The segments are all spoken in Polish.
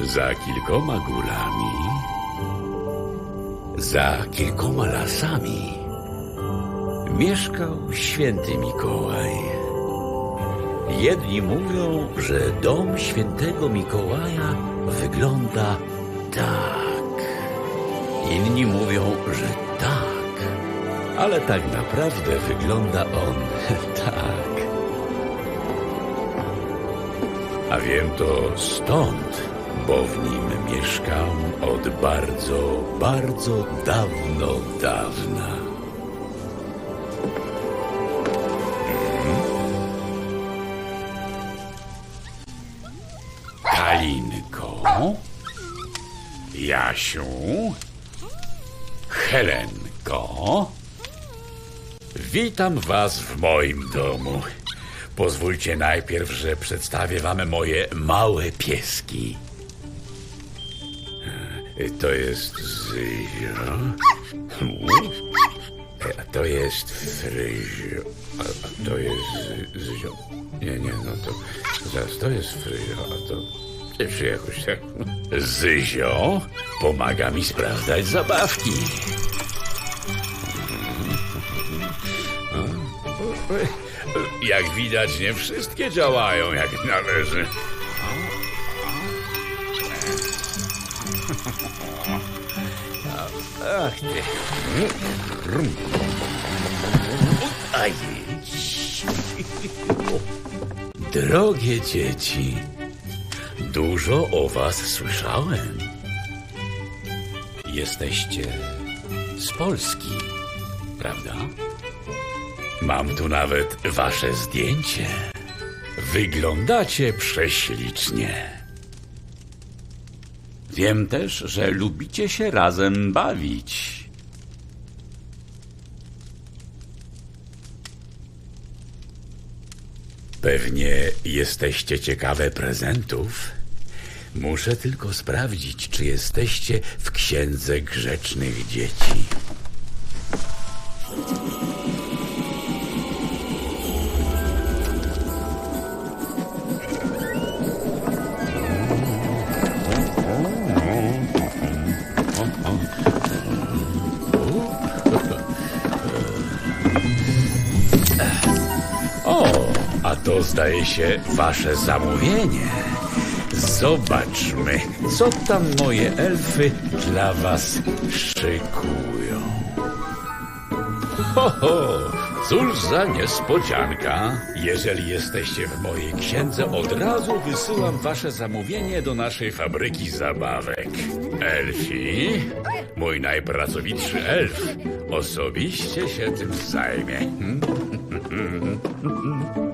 Za kilkoma górami, za kilkoma lasami mieszkał święty Mikołaj. Jedni mówią, że dom świętego Mikołaja wygląda tak. Inni mówią, że tak. Ale tak naprawdę wygląda on tak. A wiem to stąd, bo w nim mieszkam od bardzo, bardzo dawno, dawna. Kalinko, Jasiu, Helenko, witam was w moim domu. Pozwólcie najpierw, że przedstawię wam moje małe pieski. E, To jest Zyzio. E, A to jest Fryzio. A, to jest Zy- Zyzio. Nie, nie, no to zaraz to jest Fryzio, a to... Czy jakoś tak... Zyzio pomaga mi sprawdzać zabawki. Jak widać, nie wszystkie działają jak należy. Ach ty. Drogie dzieci, dużo o was słyszałem. Jesteście z Polski, prawda? Mam tu nawet wasze zdjęcie. Wyglądacie prześlicznie. Wiem też, że lubicie się razem bawić. Pewnie jesteście ciekawe prezentów. Muszę tylko sprawdzić, czy jesteście w księdze grzecznych dzieci. Zdaje się wasze zamówienie. Zobaczmy, co tam moje elfy dla was szykują. Ho, ho, cóż za niespodzianka. Jeżeli jesteście w mojej księdze, od razu wysyłam wasze zamówienie do naszej fabryki zabawek. Elfi, mój najpracowitszy elf, osobiście się tym zajmie.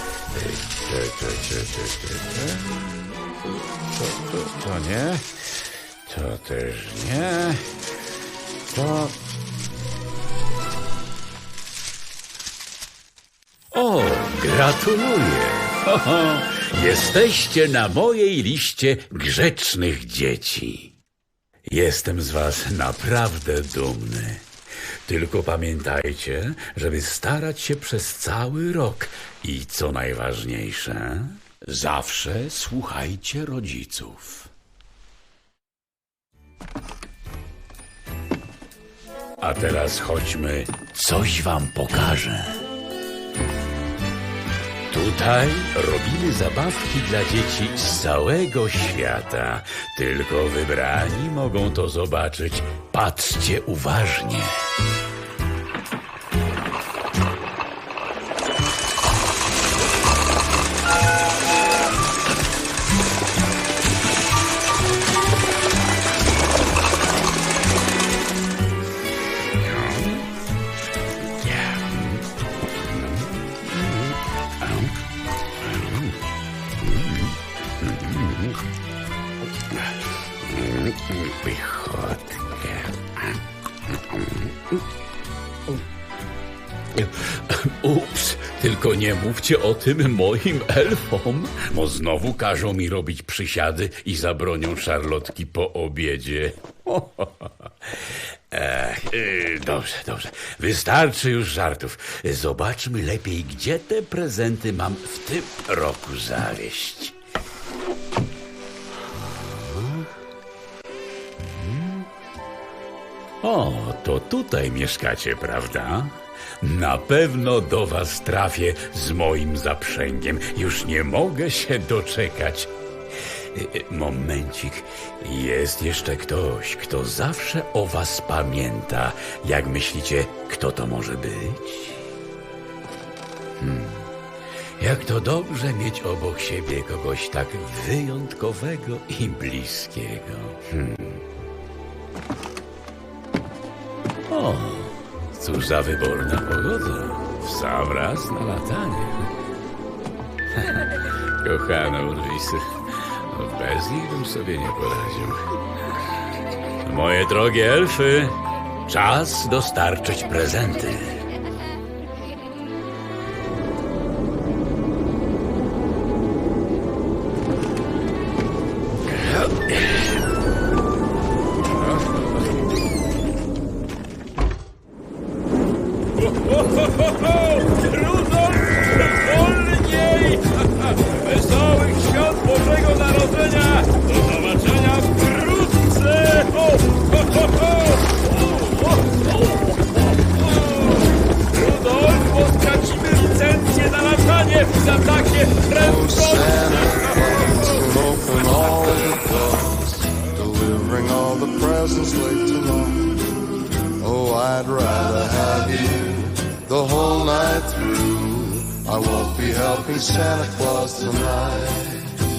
To, to, to nie. To też nie. To... O, gratuluję. Ho, ho. Jesteście na mojej liście grzecznych dzieci. Jestem z was naprawdę dumny. Tylko pamiętajcie, żeby starać się przez cały rok i co najważniejsze, zawsze słuchajcie rodziców. A teraz chodźmy, coś wam pokażę. Tutaj robimy zabawki dla dzieci z całego świata. Tylko wybrani mogą to zobaczyć. Patrzcie uważnie. Ups, tylko nie mówcie o tym moim elfom, bo znowu każą mi robić przysiady i zabronią szarlotki po obiedzie. Ech, y, dobrze, dobrze. Wystarczy już żartów. Zobaczmy lepiej, gdzie te prezenty mam w tym roku zawieść. O, to tutaj mieszkacie, prawda? Na pewno do was trafię z moim zaprzęgiem. Już nie mogę się doczekać. Y, y, Momencik. Jest jeszcze ktoś, kto zawsze o was pamięta. Jak myślicie, kto to może być? Hmm. Jak to dobrze mieć obok siebie kogoś tak wyjątkowego i bliskiego. Hmm. O, cóż za wyborna pogoda. W sam raz na latanie. Kochana Urwisy, bez nich bym sobie nie poradził. Moje drogie elfy, czas dostarczyć prezenty. Rudolf, the presents late tonight. Oh, I'd rather have you the whole night through. I won't be helping Santa Claus tonight.